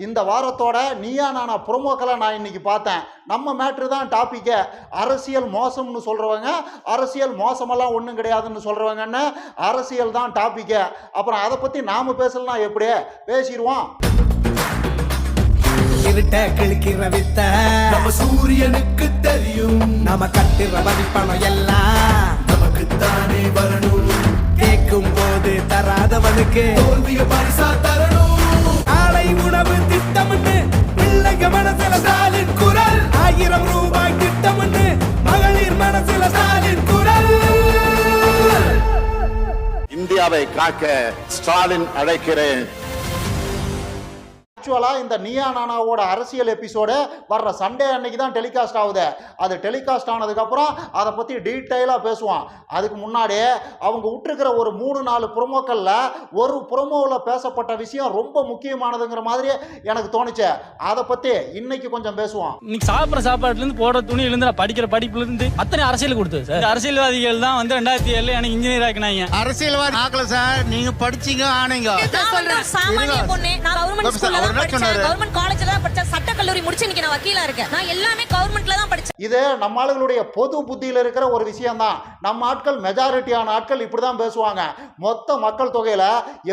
இந்த வாரத்தோட நீயா நானா ப்ரொமோக்களை நான் இன்னைக்கு பார்த்தேன். நம்ம மேட்ரு தான் டாப்பிக்கே அரசியல் மோசம்னு சொல்கிறவங்க அரசியல் மோசமெல்லாம் ஒன்றும் கிடையாதுன்னு சொல்கிறவங்கன்னு அரசியல் தான் டாப்பிக்கே அப்புறம் அதை பற்றி நாம் பேசலாம் எப்படி? பேசிடுவோம். இருட்ட கிழக்கிற வித்த. நம்ம சூரியனுக்கு தெரியும். நாம கட்டுற மதிப்பணம் எல்லாம். நமக்கு தானே வரணும். கேட்கும் போது தராதவனுக்கு. தோல்விய மனசுல ஸ்டாலின் குரல். ஆயிரம் ரூபாய் திட்டம்னு மகளிர் மனசுல ஸ்டாலின் குரல். இந்தியாவை காக்க ஸ்டாலின் அழைக்கிறேன். ஆக்சுவலாக இந்த நீயா நானாவோட அரசியல் எபிசோடு வர்ற சண்டே அன்னைக்கு தான் டெலிகாஸ்ட் ஆகுது. அது டெலிகாஸ்ட் ஆனதுக்கப்புறம் அதை பற்றி டீட்டெயிலாக பேசுவோம் அதுக்கு முன்னாடி அவங்க விட்டுருக்கிற ஒரு மூணு நாலு ப்ரொமோக்களில் ஒரு ப்ரொமோவில் பேசப்பட்ட விஷயம் ரொம்ப முக்கியமானதுங்கிற மாதிரி எனக்கு தோணுச்சு. அதை பற்றி இன்னைக்கு கொஞ்சம் பேசுவோம். இன்னைக்கு சாப்பிட்ற சாப்பாட்டுல இருந்து போடுற துணியில இருந்து நான் படிக்கிற படிப்புல இருந்து அத்தனை அரசியல் கொடுத்தது சார்? இந்த அரசியல்வாதிகள் தான் வந்து ரெண்டாயிரத்தி ஏழுல எனக்கு இன்ஜினியர் ஆக்கினாங்க. அரசியல்வாதி ஆக்கல சார். நீங்க படிச்சீங்க ஆனீங்க. கவர்மெண்ட் தான் காலேஜ்ல தான் படிச்சேன் சட்ட கல்லூரி முடிச்சு இன்னைக்கு நான் வக்கீலா இருக்கேன். நான் எல்லாமே கவர்மெண்ட்ல தான் படிச்சேன். இது நம்ம ஆளுகளுடைய பொது புத்தியில் இருக்கிற ஒரு விஷயம்தான். நம்ம ஆட்கள் மெஜாரிட்டியான ஆட்கள் இப்படி தான் பேசுவாங்க. மொத்த மக்கள் தொகையில்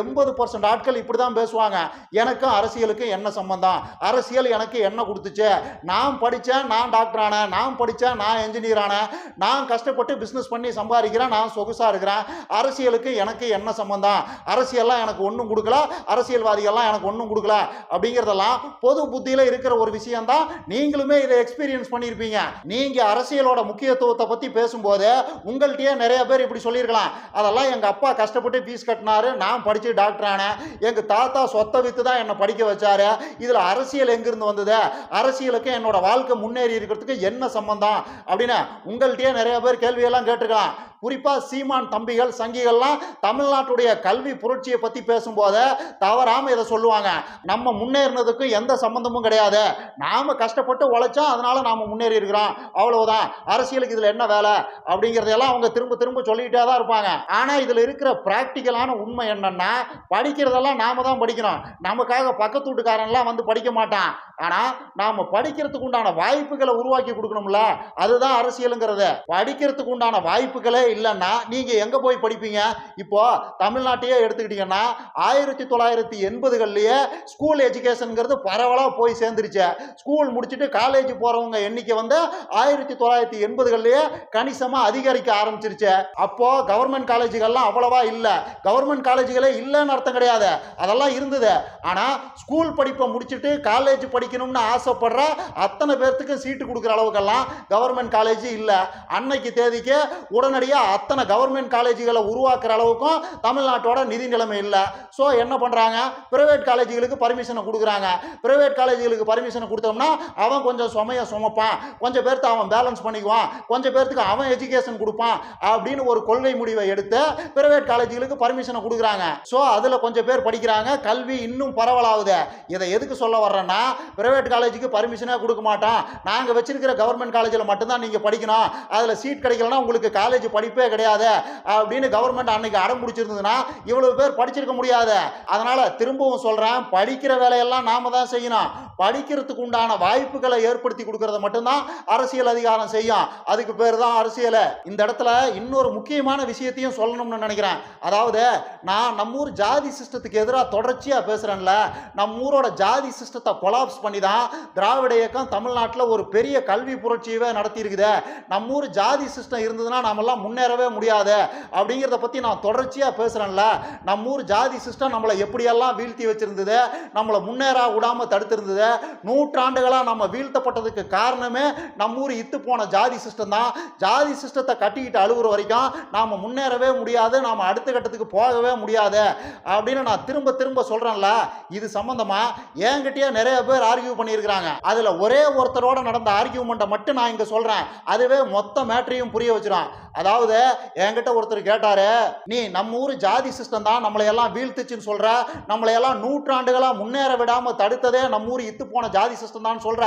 எண்பது பர்சன்ட் ஆட்கள் இப்படி தான் பேசுவாங்க. எனக்கும் அரசியலுக்கும் என்ன சம்பந்தம்? அரசியல் எனக்கு என்ன கொடுத்துச்சு? நான் படித்தேன் நான் டாக்டர் ஆனேன் நான் படித்தேன் நான் என்ஜினியர் ஆனேன் நான் கஷ்டப்பட்டு பிஸ்னஸ் பண்ணி சம்பாதிக்கிறேன் நான் சொகுசாக இருக்கிறேன். அரசியலுக்கு எனக்கு என்ன சம்பந்தம்? அரசியல்லாம் எனக்கு ஒன்றும் கொடுக்கல. அரசியல்வாதிகள்லாம் எனக்கு ஒன்றும் கொடுக்கல. அப்படிங்கிறதெல்லாம் பொது புத்தியில் இருக்கிற ஒரு விஷயம்தான். நீங்களுமே இதை எக்ஸ்பீரியன்ஸ் பண்ணியிருப்பீங்க. நீங்கள் அரசியலோட முக்கியத்துவத்தை பற்றி பேசும்போது உங்கள்கிட்டயே நிறைய பேர் இப்படி சொல்லியிருக்கலாம். அதெல்லாம் எங்கள் அப்பா கஷ்டப்பட்டு ஃபீஸ் கட்டினாரு. நான் படித்து டாக்டர் ஆனேன். எங்கள் தாத்தா சொத்தை விற்று தான் என்னை படிக்க வச்சாரு. இதில் அரசியல் எங்கேருந்து வந்தது? அரசியலுக்கு என்னோட வாழ்க்கை முன்னேறி இருக்கிறதுக்கு என்ன சம்பந்தம்? அப்படின்னு உங்கள்கிட்டயே நிறைய பேர் கேள்வியெல்லாம் கேட்டிருக்கலாம். குறிப்பாக சீமான் தம்பிகள் சங்கிகள்லாம் தமிழ்நாட்டுடைய கல்வி புரட்சியை பற்றி பேசும்போது தவறாமல் இதை சொல்லுவாங்க. நம்ம முன்னேறினதுக்கும் எந்த சம்மந்தமும் கிடையாது. நாம் கஷ்டப்பட்டு உழைச்சோம் அதனால் நாம் முன்னேறி இருக்கிறோம். அவ்வளவுதான். அரசியலுக்கு இதில் என்ன வேலை? அப்படிங்கிறதெல்லாம் அவங்க திரும்ப திரும்ப சொல்லிக்கிட்டே தான் இருப்பாங்க. ஆனால் இதில் இருக்கிற ப்ராக்டிக்கலான உண்மை என்னென்னா படிக்கிறதெல்லாம் நாம் தான் படிக்கணும். நமக்காக பக்கத்து வீட்டுக்காரன்லாம் வந்து படிக்க மாட்டான். ஆனால் நாம் படிக்கிறதுக்கு உண்டான வாய்ப்புகளை உருவாக்கி கொடுக்கணும்ல? அதுதான் அரசியலுங்கிறது. படிக்கிறதுக்கு உண்டான வாய்ப்புகளே இல்லைன்னா நீங்கள் எங்கே போய் படிப்பீங்க? இப்போ தமிழ்நாட்டையே எடுத்துக்கிட்டிங்கன்னா ஆயிரத்தி தொள்ளாயிரத்தி எண்பதுகள்லேயே ஸ்கூல் எஜுகேஷனுங்கிறது பரவலாக போய் சேர்ந்துருச்சு. ஸ்கூல் முடிச்சுட்டு காலேஜ் போகிறவங்க எண்ணிக்கை வந்து ஆயிரத்தி தொள்ளாயிரத்தி எண்பதுகள்லேயே கணிசமாக அதிகரிக்க ஆரம்பிச்சிருச்சு. அப்போது கவர்மெண்ட் காலேஜுகள்லாம் அவ்வளவா இல்லை. கவர்மெண்ட் காலேஜுகளே இல்லைன்னு அர்த்தம் கிடையாது. அதெல்லாம் இருந்தது. ஆனால் ஸ்கூல் படிப்பை முடிச்சுட்டு காலேஜ் படிக்கணும்னு ஆசைப்படுற அத்தனை பேர்த்துக்கும் சீட்டு கொடுக்குற அளவுக்கெல்லாம் கவர்மெண்ட் காலேஜ் இல்லை. அன்னைக்கு தேதிக்கு உடனடியாக அத்தனை கவர்மெண்ட் காலேஜுகளை உருவாக்குற அளவுக்கும் தமிழ்நாட்டோட நிதி நிலைமை இல்லை. ஸோ என்ன பண்ணுறாங்க பிரைவேட் காலேஜுகளுக்கு பர்மிஷனை கொடுக்குறாங்க. பிரைவேட் காலேஜுகளுக்கு பர்மிஷனை கொடுத்தோம்னா அவன் கொஞ்சம் சுமையை சுமப்பான். கொஞ்சம் பேர்த்து அவன் பேலன்ஸ் பண்ணிக்குவான். கொஞ்சம் பேர்த்துக்கு அவன் எஜுகேஷன் கொடுப்பான் அப்படின்னு ஒரு கொள்கை முடிவை எடுத்து பிரைவேட் காலேஜுகளுக்கு பர்மிஷனை கொடுக்குறாங்க. ஸோ அதில் கொஞ்சம் பேர் படிக்கிறாங்க. கல்வி இன்னும் பரவலாகுது. இதை எதுக்கு சொல்ல வர்றேன்னா பிரைவேட் காலேஜுக்கு பர்மிஷனே கொடுக்க மாட்டான். நாங்கள் வச்சிருக்கிற கவர்மெண்ட் காலேஜில் மட்டும்தான் நீங்கள் படிக்கணும். அதில் சீட் கிடைக்கலனா உங்களுக்கு காலேஜ் படிப்பே கிடையாது. அப்படின்னு கவர்மெண்ட் அன்னைக்கு அடம் பிடிச்சிருந்ததுன்னா இவ்வளவு பேர் படிச்சிருக்க முடியாது. அதனால் திரும்பவும் சொல்கிறேன் படிக்கிற வேலையெல்லாம் நாம் தான் செய்யணும். படிக்கிறதுக்கு உண்டான வாய்ப்புகளை ஏற்படுத்தி கொடுக்கறத மட்டும்தான் அரசியல் அதிகாரம் செய்யும். அதுக்கு பேர் தான் அரசியல். இந்த இடத்துல இன்னொரு முக்கியமான விஷயத்தையும் சொல்லணும்னு நினைக்கிறேன். அதாவது நான் நம்ம ஊர் ஜாதி சிஸ்டத்துக்கு எதிராக தொடர்ச்சியாக பேசுகிறேன்ல நம்ம ஊரோட ஜாதி சிஸ்டத்தை கொலாப்ஸ் பண்ணி தான் திராவிட இயக்கம் தமிழ்நாட்டில் ஒரு பெரிய கல்வி புரட்சியவே நடத்தியிருக்குது. நம்ம ஊர் ஜாதி சிஸ்டம் இருந்ததுன்னா நாமெல்லாம் முன்னேறவே முடியாது. அப்படிங்கிறத பற்றி நான் தொடர்ச்சியாக பேசுகிறேன்ல நம்ம ஊர் ஜாதி சிஸ்டம் நம்மளை எப்படியெல்லாம் வீழ்த்தி வச்சிருந்தது நம்மளை முன்னேற விடாமல் தடுத்திருந்தது நூற்றாண்டுகளாக நம்ம வீழ்த்தப்பட்டதுக்கு காரணமே நம்ம ஊர் இத்து போன ஜாதி சிஸ்டம் தான். ஜாதி சிஸ்டத்தை கட்டிக்கிட்டு அழுகுற வரைக்கும் நாம் முன்னேறவே முடியாது நாம் அடுத்த கட்டத்துக்கு போகவே முடியாது. அப்படின்னு நான் திரும்ப திரும்ப சொல்கிறேன்ல இது சம்மந்தமாக என்கிட்டயே நிறைய பேர் ஆர்கியூ பண்ணியிருக்கிறாங்க. அதில் ஒரே ஒருத்தரோட நடந்த ஆர்கியூமெண்ட்டை மட்டும் நான் இங்கே சொல்கிறேன் அதுவே மொத்த மேட்ரையும் புரிய வச்சிடும் அதாவது என்கிட்ட ஒருத்தர் கேட்டாரு நீ நம்ம ஊர் ஜாதி சிஸ்டம் தான் நம்மளை எல்லாம் வீழ்த்துச்சுன்னு சொல்ற. நம்மளை எல்லாம் முன்னேற விடாமல் தடுத்ததே நம்ம ஊர் இத்து போன ஜாதி சிஸ்டம் தான் சொல்கிற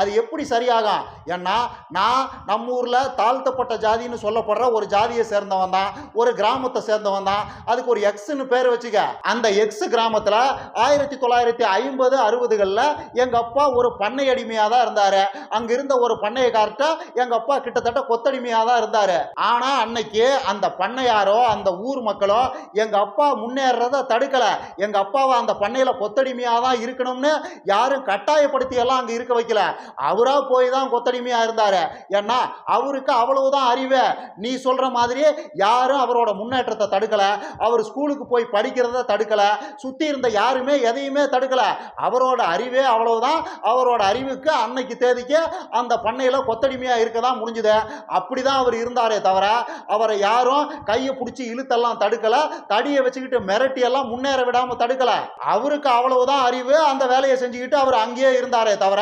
அது எப்படி சரியாகும்? ஏன்னா நான் நம்ம ஊரில் தாழ்த்தப்பட்ட ஜாதின்னு சொல்லப்படுற ஒரு ஜாதியை சேர்ந்தவன் தான் ஒரு கிராமத்தை சேர்ந்தவன் தான். அதுக்கு ஒரு எக்ஸ்னு பேர் வச்சுக்க. அந்த எக்ஸ் கிராமத்தில் ஆயிரத்தி தொள்ளாயிரத்தி ஐம்பது அறுபதுகளில் எங்கள் அப்பா ஒரு பண்ணை அடிமையாக தான் இருந்தார். அங்கே இருந்த ஒரு பண்ணையக்கார்ட்ட எங்கள் அப்பா கிட்டத்தட்ட கொத்தடிமையாக தான் இருந்தார். ஆனால் அன்னைக்கு அந்த பண்ணையாரோ அந்த ஊர் மக்களோ எங்கள் அப்பா முன்னேறத தடுக்கலை. எங்கள் அப்பாவை அந்த பண்ணையில் கொத்தடிமையாக தான் இருக்கணும்னு யாரும் கட்டாயப்படுத்தி எல்லாம் அங்கே இருக்க வைக்கல. அவராக போய் தான் கொத்தடிமையாக இருந்தார். ஏன்னா அவருக்கு அவ்வளவுதான் அறிவு. நீ சொல்கிற மாதிரி யாரும் அவரோட முன்னேற்றத்தை தடுக்கலை. அவர் ஸ்கூலுக்கு போய் படிக்கிறத தடுக்கலை. சுற்றி இருந்த யாருமே எதையுமே தடுக்கலை. அவரோட அறிவே அவ்வளவு தான் அவரோட அறிவுக்கு அன்னைக்கு தேதிக்கு அந்த பண்ணையில் கொத்தடிமையாக இருக்க தான் முடிஞ்சுது. அப்படி தான் அவர் இருந்தாரே தவிர அவரை யாரும் கையை பிடிச்சி இழுத்தெல்லாம் தடுக்கலை. தடியை வச்சுக்கிட்டு மிரட்டி எல்லாம் முன்னேற விடாமல் தடுக்கலை. அவருக்கு அவ்வளவுதான் அறிவு அந்த வேலையை செஞ்சுக்கிட்டு அவர் அங்கேயே இருந்தாரே தவிர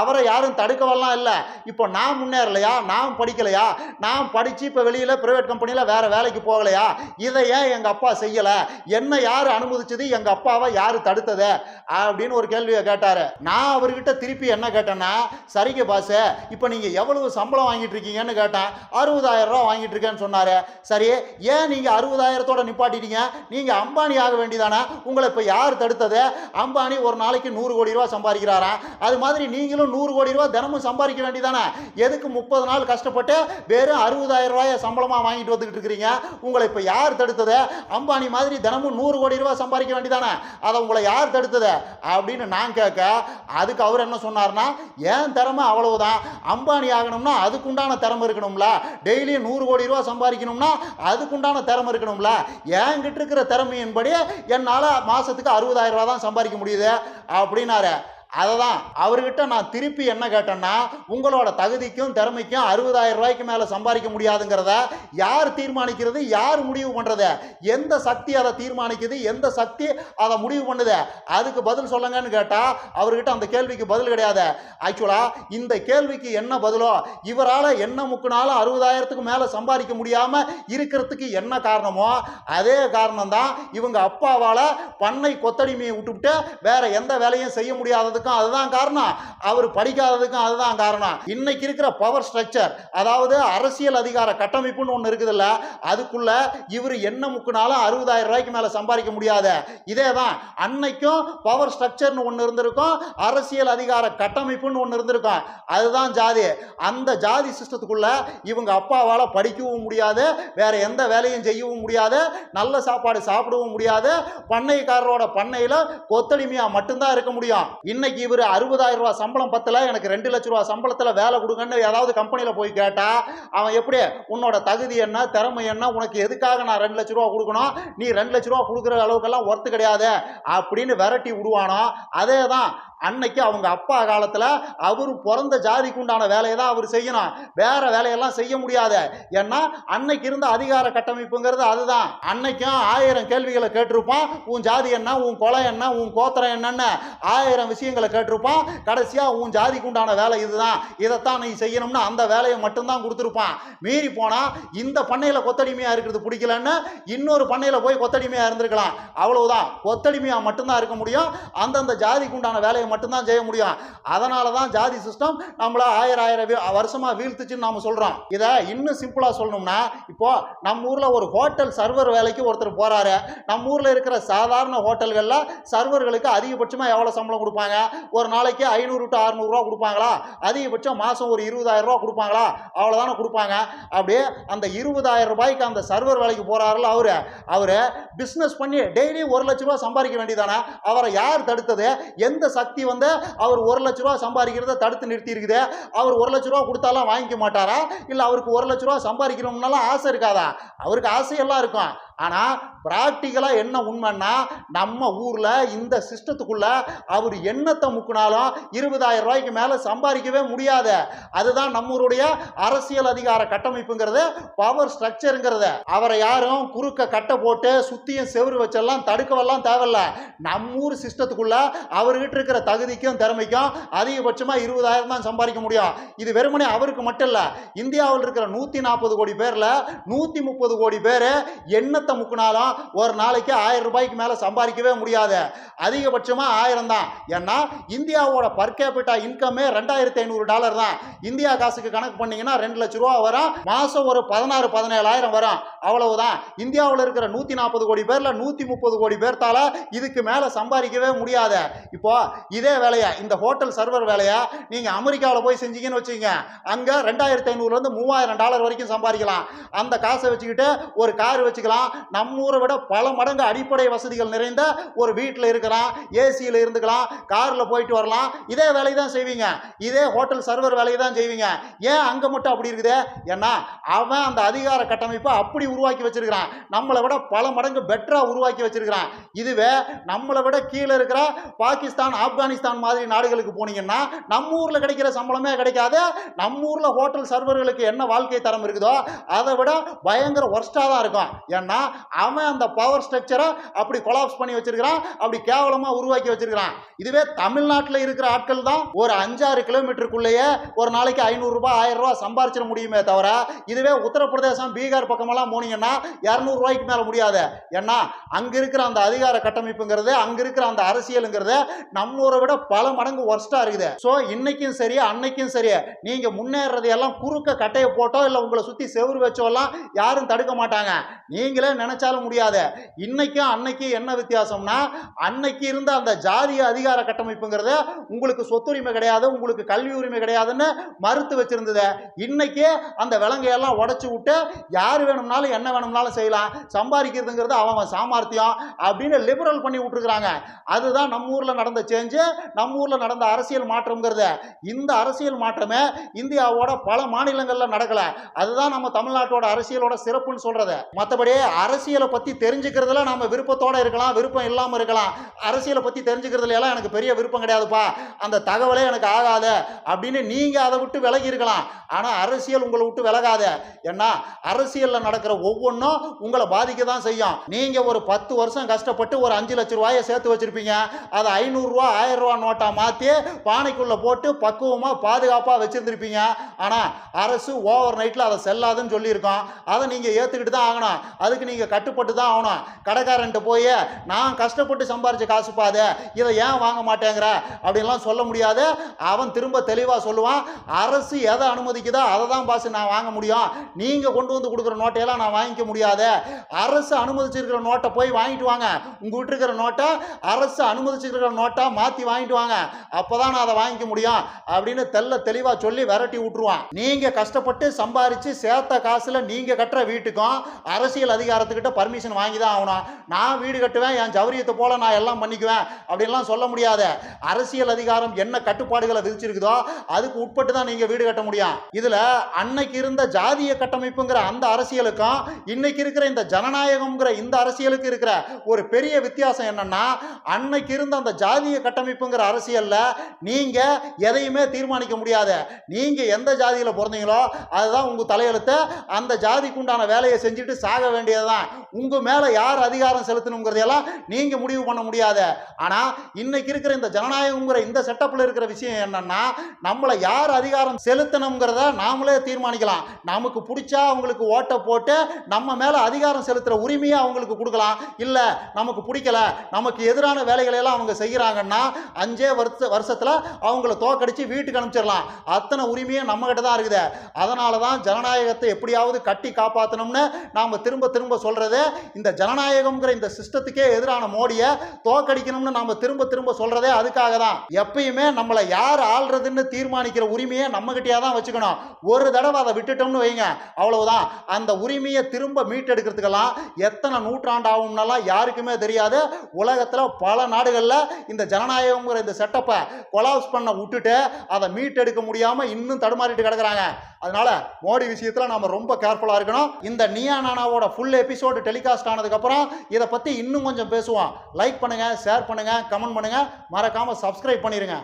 அவரை யாரும் தடுக்கவெல்லாம் இல்லை. இப்போ நான் முன்னேறலையா? நான் படிக்கலையா? நான் படித்து இப்போ வெளியில் ப்ரைவேட் கம்பெனியில் வேறு வேலைக்கு போகலையா? இதை ஏன் எங்கள் அப்பா செய்யலை? என்ன யார் அனுமதிச்சது? எங்கள் அப்பாவை யார் தடுத்தது? அப்படின்னு ஒரு கேள்வியை கேட்டார். நான் நான் அவர்கிட்ட திருப்பி என்ன கேட்டேன்னா சரிங்க பாச இப்போ நீங்கள் எவ்வளவு சம்பளம் வாங்கிட்டு இருக்கீங்கன்னு கேட்டேன். அறுபதாயிரம் ரூபா வாங்கிட்டு இருக்கேன்னு சொன்னார். சரி ஏன் நீங்கள் அறுபதாயிரத்தோட நிப்பாட்டிட்டீங்க? நீங்கள் அம்பானி ஆக வேண்டியதானே? உங்களை இப்போ யார் தடுத்தது? அம்பானி ஒரு நாளைக்கு நூறு கோடி ரூபா சம்பாதிக்கிறாராம். அது மாதிரி நீங்களும் நூறு கோடி ரூபா தினமும் சம்பாதிக்க வேண்டியதானே? எதுக்கு முப்பது நாள் கஷ்டப்பட்டு வெறும் அறுபதாயிரம் ரூபாயை சம்பளமாக வாங்கிட்டு வந்துக்கிட்டு இருக்கிறீங்க? உங்களை இப்போ யார் தடுத்தது? அம்பானி மாதிரி தினமும் நூறு கோடி ரூபா சம்பாதிக்க வேண்டியதானே? அதை உங்களை யார் தடுத்தது? அப்படின்னு நான் கேட்க அதுக்கு அவர் என்ன சொன்னார்னா ஏன் திறமை அவ்வளவுதான்? அம்பானி ஆகணும்னா அதுக்குண்டான திறமை இருக்கணும்ல. டெய்லியும் நூறு கோடி ரூபா சம்பாதிக்கணும்னா அதுக்குண்டான திறமை இருக்கணும்ல. என்கிட்ட இருக்கிற திறமையின்படி என்னால் மாதத்துக்கு அறுபதாயிரம் ரூபா தான் சம்பாதிக்க முடியுது அப்படின்னாரு. அதை தான் அவர்கிட்ட நான் திருப்பி என்ன கேட்டேன்னா உங்களோட தகுதிக்கும் திறமைக்கும் அறுபதாயிரம் ரூபாய்க்கு மேலே சம்பாதிக்க முடியாதுங்கிறத யார் தீர்மானிக்கிறது யார் முடிவு பண்ணுறது எந்த சக்தி அதை தீர்மானிக்குது எந்த சக்தி அதை முடிவு பண்ணுது அதுக்கு பதில் சொல்லுங்கன்னு கேட்டால் அவர்கிட்ட அந்த கேள்விக்கு பதில் கிடையாது. ஆக்சுவலாக இந்த கேள்விக்கு என்ன பதிலோ இவரால் என்ன முக்குனாலும் அறுபதாயிரத்துக்கு மேலே சம்பாதிக்க முடியாமல் இருக்கிறதுக்கு என்ன காரணமோ அதே காரணம் தான் இவங்க அப்பாவால் பண்ணை கொத்தடிமையை விட்டுவிட்டு வேற எந்த வேலையும் செய்ய முடியாததுக்கும் அதுதான் காரணம். அவர் படிக்காததுக்கும் அதுதான் காரணம். இன்னைக்கு இருக்கிற பவர் ஸ்ட்ரக்சர் அதாவது அரசியல் அதிகார கட்டமைப்புன்னு ஒன்று இருக்குதுல்ல அதுக்குள்ள இவர் என்ன முக்குனாலும் அறுபதாயிரம் ரூபாய்க்கு மேலே சம்பாதிக்க முடியாது. இதே தான் அன்னைக்கும் பவர் ஸ்ட்ரக்சர்னு ஒன்று இருந்திருக்கும் அரசியல் அதிகார கட்டமைப்புன்னு ஒன்று இருந்திருக்கும். அதுதான் ஜாதி. அந்த ஜாதி சிஸ்டத்துக்குள்ள இவங்க அப்பாவால் படிக்கவும் முடியாது வேற எந்த வேலையும் செய்யவும் முடியாது நல்ல சாப்பாடு சாப்பிடவும் முடியாது பண்ணைக்காரரோட பண்ணையில் கொத்தடிமையாக மட்டும்தான் இருக்க முடியும். இன்னைக்கு இவர் அறுபதாயிரம் ரூபா சம்பளம் பத்தல எனக்கு ரெண்டு லட்ச ரூபா சம்பளத்தில் வேலை கொடுங்கன்னு ஏதாவது கம்பெனியில் போய் கேட்டா அவன் எப்படி உன்னோட தகுதி என்ன திறமை என்ன உனக்கு எதுக்காக நான் ரெண்டு லட்ச ரூபா கொடுக்கணும்? நீ ரெண்டு லட்ச ரூபா கொடுக்குற அளவுக்கெல்லாம் ஒர்த்து கிடையாது அப்படின்னு விரட்டி விடுவானோ? அதே தான் அன்னைக்கு அவங்க அப்பா காலத்தில் அவர் பிறந்த ஜாதிக்கு உண்டான வேலையை தான் அவர் செய்யணும். வேற வேலையெல்லாம் செய்ய முடியாது. ஏன்னா அன்னைக்கு இருந்த அதிகார கட்டமைப்புங்கிறது அதுதான். அன்னைக்கும் ஆயிரம் கேள்விகளை கேட்டிருப்பான். உன் ஜாதி என்ன உன் குலம் என்ன உன் கோத்திரம் என்னன்னு ஆயிரம் விஷயங்களை கேட்டிருப்பான். கடைசியாக உன் ஜாதிக்கு உண்டான வேலை இதுதான். இதைத்தான் நீ செய்யணும்னு அந்த வேலையை மட்டும்தான் கொடுத்துருப்பான். மீறி போனால் இந்த பண்ணையில் கொத்தடிமையாக இருக்கிறது பிடிக்கலன்னு இன்னொரு பண்ணையில் போய் கொத்தடிமையாக இருந்திருக்கலாம். அவ்வளவுதான். கொத்தடிமையாக மட்டும்தான் இருக்க முடியும். அந்தந்த ஜாதிக்கு உண்டான வேலையை மட்டும்தான் செய்ய முடியும். அதனால தான் ஜாதி சிஸ்டம் நம்மள ஆயிரம் ஆயிரம் வருஷமாக வருஷமா வீழ்த்துச்சுன்னு நாம் சொல்றோம். இதை இன்னும் சிம்பிளா சொல்லணும்னா இப்போ நம்ம ஊரில் ஒரு ஹோட்டல் சர்வர் வேலைக்கு ஒருத்தர் போறாரு. நம்ம ஊரில் இருக்கிற சாதாரண ஹோட்டல்களில் சர்வர்களுக்கு அதிகபட்சமாக எவ்வளவு சம்பளம் கொடுப்பாங்க? ஒரு நாளைக்கு ஐநூறு டு அறுநூறுவா கொடுப்பாங்களா? அதிகபட்சம் மாதம் ஒரு இருபதாயிரம் ரூபா கொடுப்பாங்களா? அவ்வளோதானே கொடுப்பாங்க. அப்படியே அந்த இருபதாயிரம் ரூபாய்க்கு அந்த சர்வர் வேலைக்கு போறாருல அவரு. அவரு பிஸ்னஸ் பண்ணி டெய்லி ஒரு லட்ச ரூபா சம்பாதிக்க வேண்டியதானே அவரை யார் தடுத்தது? எந்த சக்தி வந்து அவர் ஒரு லட்ச ரூபா சம்பாதிக்கிறத தடுத்து நிறுத்தி இருக்குது அவர் ஒரு லட்ச ரூபா கொடுத்தாலாம் வாங்கிக்க மாட்டாரா? இல்லை அவருக்கு ஒரு லட்ச ரூபா சம்பாதிக்கணும்னாலும் ஆசை இருக்காதா? அவருக்கு ஆசையெல்லாம் இருக்கும். ஆனால் ப்ராக்டிக்கலாக என்ன உண்மைன்னா நம்ம ஊரில் இந்த சிஸ்டத்துக்குள்ள அவர் என்னத்தை முக்குனாலும் இருபதாயிரம் ரூபாய்க்கு மேலே சம்பாதிக்கவே முடியாது. அதுதான் நம்மளுடைய அரசியல் அதிகார கட்டமைப்புங்கிறது பவர் ஸ்ட்ரக்சருங்கிறத அவரை யாரும் குறுக்க கட்டை போட்டு சுத்தியும் செவரு வச்செல்லாம் தடுக்கவெல்லாம் தேவையில்ல. நம்ம ஊர் சிஸ்டத்துக்குள்ள அவர்கிட்ட இருக்கிற தகுதிக்கும் திறமைக்கும் அதிகபட்சமாக இருபதாயிரம் தான் சம்பாதிக்க முடியும். இது வெறுமனே அவருக்கு மட்டும் இல்லை இந்தியாவில் இருக்கிற நூற்றி நாற்பது கோடி பேரில் நூற்றி முப்பது கோடி பேர் என்னத்தை கழுத்தை முக்குனாலும் ஒரு நாளைக்கு ஆயிரம் ரூபாய்க்கு மேலே சம்பாதிக்கவே முடியாது. அதிகபட்சமாக ஆயிரம் தான். ஏன்னா இந்தியாவோட பர் கேபிட்டா இன்கமே ரெண்டாயிரத்தி ஐநூறு டாலர் தான். இந்தியா காசுக்கு கணக்கு பண்ணீங்கன்னா ரெண்டு லட்ச ரூபா வரும். மாதம் ஒரு பதினாறு பதினேழாயிரம் வரும். அவ்வளவுதான். இந்தியாவில் இருக்கிற நூற்றி நாற்பது கோடி பேரில் நூற்றி முப்பது கோடி பேர்த்தால இதுக்கு மேலே சம்பாதிக்கவே முடியாது. இப்போ இதே வேலையை இந்த ஹோட்டல் சர்வர் வேலையை நீங்கள் அமெரிக்காவில் போய் செஞ்சீங்கன்னு வச்சுக்கோங்க அங்கே ரெண்டாயிரத்தி ஐநூறுலேருந்து மூவாயிரம் டாலர் வரைக்கும் சம்பாதிக்கலாம். அந்த காசை வச்சுக்கிட்டு ஒரு கார் வச்சுக்கலாம். நம்ம ஊரை விட பல மடங்கு அடிப்படை வசதிகள் நிறைந்த ஒரு வீட்டில் இருக்கலாம் ஏசியில் இருந்துக்கலாம் காரில் போயிட்டு வரலாம். இதே வேலையை தான் செய்வீங்க. இதே ஹோட்டல் சர்வர் வேலையை தான் செய்வீங்க. ஏன் அங்கே மட்டும் அப்படி இருக்குது? ஏன்னா அவன் அந்த அதிகார கட்டமைப்பை அப்படி உருவாக்கி வச்சிருக்கிறான். நம்மளை விட பல மடங்கு பெட்டராக உருவாக்கி வச்சிருக்கிறான். இதுவே நம்மளை விட கீழே இருக்கிற பாகிஸ்தான் ஆப்கானிஸ்தான் மாதிரி நாடுகளுக்கு போனீங்கன்னா நம்ம ஊரில் கிடைக்கிற சம்பளமே கிடைக்காது. நம்ம ஊரில் ஹோட்டல் சர்வர்களுக்கு என்ன வாழ்க்கை தரம் இருக்குதோ அதை விட பயங்கர ஒர்ஸ்டாக தான் இருக்கும். ஏன்னா அவன் அந்த பவர் ஸ்ட்ரக்சரை அப்படி கொலாப்ஸ் பண்ணி வச்சிருக்கிறான். அப்படி கேவலமாக உருவாக்கி வச்சிருக்கிறான். இதுவே தமிழ்நாட்டில் இருக்கிற ஆட்கள் தான் ஒரு அஞ்சாறு கிலோமீட்டருக்குள்ளேயே ஒரு நாளைக்கு ஐநூறுரூபா ஆயிரம் ரூபாய் சம்பாரிச்சிட முடியுமே தவிர இதுவே உத்தரப்பிரதேசம் பீகார் பக்கமெல்லாம் போனீங்கன்னா இரநூறுவாய்க்கு மேலே முடியாது. ஏன்னா அங்கே இருக்கிற அந்த அதிகார கட்டமைப்புங்கிறது அங்கே இருக்கிற அந்த அரசியலுங்கிறது நம்மளோட விட பல மடங்கு ஒர்ஸ்டாக இருக்குது. ஸோ இன்னைக்கும் சரி அன்னைக்கும் சரி நீங்கள் முன்னேறதையெல்லாம் குறுக்க கட்டையை போட்டோ இல்லை உங்களை சுற்றி செவுறு வச்சோலாம் யாரும் தடுக்க மாட்டாங்க. நீங்களே நினைச்சாலும் முடியாது. இன்னைக்கும் அன்னைக்கும் என்ன வித்தியாசம்னா அன்னைக்கு இருந்த அந்த ஜாதிய அதிகார கட்டமைப்புங்கிறது உங்களுக்கு சொத்துரிமை கிடையாது உங்களுக்கு கல்வி உரிமை கிடையாதுன்னு மறுத்து வச்சிருந்தது. இன்னைக்கு அந்த விலங்கையெல்லாம் உடச்சி விட்டு யார் வேணும்னாலும் என்ன வேணும்னாலும் செய்யலாம். சம்பாதிக்கிறதுங்கிறது அவன் சாமர்த்தியம் அப்படின்னு லிபரல் பண்ணி விட்டுருக்குறாங்க. அதுதான் நம்ம ஊரில் நடந்த சேஞ்சு நம்ம ஊரில் நடந்த அரசியல் மாற்றம்ங்கிறது. இந்த அரசியல் மாற்றமே இந்தியாவோட பல மாநிலங்களில் நடக்கலை. அதுதான் நம்ம தமிழ்நாட்டோட அரசியலோட சிறப்புன்னு சொல்றது. மற்றபடி அரசியலை பற்றி தெரிஞ்சுக்கிறதுல நம்ம விருப்பத்தோடு இருக்கலாம் விருப்பம் இல்லாமல் இருக்கலாம். அரசியலை பற்றி தெரிஞ்சுக்கிறதுல எல்லாம் எனக்கு பெரிய விருப்பம் கிடையாதுப்பா. அந்த தகவலே எனக்கு ஆகாது அப்படின்னு நீங்கள் அதை விட்டு விலகி இருக்கலாம். ஆனால் அரசியல் உங்களை விட்டு விலகாது. ஏன்னா அரசியலில் நடக்கிற ஒவ்வொன்றும் உங்களை பாதிக்க தான் செய்யும். நீங்கள் ஒரு பத்து வருஷம் கஷ்டப்பட்டு ஒரு அஞ்சு லட்ச ரூபாயை சேர்த்து வச்சிருப்பீங்க. அதை ஐநூறுரூவா ஆயிரம் ரூபா நோட்டாக மாற்றி பானைக்குள்ளே போட்டு பக்குவமாக பாதுகாப்பாக வச்சுருந்துருப்பீங்க. ஆனால் அரசு ஓவர் நைட்டில் அதை செல்லாதுன்னு சொல்லியிருக்கோம் அதை நீங்கள் ஏற்றுக்கிட்டு தான் ஆகணும். அதுக்கு நீங்கள் கட்டுப்பட்டு தான் ஆகணும். கடைக்காரன்ட்டு போய் நான் கஷ்டப்பட்டு சம்பாரிச்ச காசு பாது இதை ஏன் வாங்க மாட்டேங்கிற? அப்படின்லாம் சொல்ல முடியாது. அவன் திரும்ப தெளிவாக சொல்லுவான். அரசு எதை அனுமதிக்குதோ அதை தான் பாசு நான் வாங்க முடியும். நீங்கள் கொண்டு வந்து கொடுக்குற நோட்டையெல்லாம் நான் வாங்கிக்க முடியாத. அரசு அனுமதிச்சிருக்கிற நோட்டை போய் வாங்கிட்டு வாங்க. உங்கள் இருக்கிற நோட்டை அரசு அனுமதிச்சிருக்கிற நோட்டை மாற்றி வாங்கிட்டு வாங்க. அப்போ தான் நான் அதை வாங்கிக்க முடியும் அப்படின்னு தெல்ல தெளிவாக சொல்லி விரட்டி விட்டுருவான். நீங்கள் கஷ்டப்பட்டு சம்பாரித்து சேர்த்த காசில் நீங்கள் கட்டுற வீட்டுக்கும் அரசியல் அதிகாரத்துக்கிட்ட பர்மிஷன் வாங்கி தான் ஆகணும். நான் வீடு கட்டுவேன் என் ஜவுரியத்தை போல நான் எல்லாம் பண்ணிக்குவேன் அப்படின்லாம் சொல்ல முடியாது. அரசியல் அதிகாரம் என்ன கட்டுப்பாடுகளை விதிச்சிருக்குதோ அதுக்கு உட்பட்டு தான் நீங்கள் வீடு கட்ட முடியும். இதில் அன்னைக்கு இருந்த ஜாதிய கட்டமைப்புங்கிற அந்த அரசியலுக்கும் இன்னைக்கு இருக்கிற இந்த ஜனநாயகம்ங்கிற இந்த அரசியலுக்கு இருக்கிற ஒரு பெரிய வித்தியாசம் என்னன்னா அன்னைக்கு இருந்த அந்த ஜாதிய கட்டமைப்புங்கிற அரசியல்ல நீங்க எதையுமே தீர்மானிக்க முடியாது. நீங்க எந்த ஜாதியில பிறந்தீங்களோ அதுதான் உங்க தலையெழுத்து. அந்த ஜாதிக்கு உண்டான வேலையை செஞ்சுட்டு சாக வேண்டியதுதான். உங்க மேல யார் அதிகாரம் செலுத்தணுங்கிறதையெல்லாம் நீங்க முடிவு பண்ண முடியாது. ஆனா இன்னைக்கு இருக்கிற இந்த ஜனநாயகம்ங்கிற இந்த செட்டப்ல இருக்கிற விஷயம் என்னன்னா நம்மளை யார் அதிகாரம் செலுத்தணுங்கிறத நாமளே தீர்மானிக்கலாம். நமக்கு பிடிச்சா அவங்களுக்கு ஓட்டை போட்டு நம்ம மேல அதிகாரம் செலுத்துற உரிமையை அவங்களுக்கு கொடுக்கலாம். இல்ல நமக்கு பிடிக்கல நமக்கு எதிரான வேலைகளை எல்லாம் அவங்க செய்கிறாங்கன்னா அஞ்சே வருஷ வருஷத்துல அவங்கள தோக்கடிச்சு வீட்டுக்கு அனுப்பிச்சிடலாம். அத்தனை உரிமையும் நம்ம கிட்ட தான் இருக்குது. அதனால தான் ஜனநாயகத்தை எப்படியாவது கட்டி காப்பாற்றணும்னு நாம் திரும்ப திரும்ப சொல்கிறது இந்த ஜனநாயகம்ங்கிற இந்த சிஸ்டத்துக்கே எதிரான மோடியை தோக்கடிக்கணும்னு நாம் திரும்ப திரும்ப சொல்றதே அதுக்காக தான். எப்பயுமே நம்மளை யார் ஆள்றதுன்னு தீர்மானிக்கிற உரிமையை நம்மகிட்டயே தான் வச்சுக்கணும். ஒரு தடவை அதை விட்டுட்டோம்னு வைங்க. அவ்வளவுதான். அந்த உரிமையை திரும்ப மீட்டெடுக்கிறதுக்கெல்லாம் எத்தனை நூற்றாண்டு ஆகும்னாலாம் யாருக்குமே தெரியாது உலகத்தில் பல நாடுகளில் இந்த ஜனநாயகங்கிற இந்த செட்டப்பை கொலாப்ஸ் பண்ண விட்டுட்டு அதை மீட்டெடுக்க முடியாமல் இன்னும் தடுமாறிட்டு கிடக்குறாங்க. அதனால மோடி விஷயத்தில் நம்ம ரொம்ப கேர்ஃபுல்லாக இருக்கணும். இந்த நியா நானாவோட ஃபுல் எபிசோடு டெலிகாஸ்ட் ஆனதுக்கப்புறம் இதை பற்றி இன்னும் கொஞ்சம் பேசுவோம். லைக் பண்ணுங்கள் ஷேர் பண்ணுங்கள் கமெண்ட் பண்ணுங்கள் மறக்காமல் சப்ஸ்கிரைப் பண்ணிடுங்க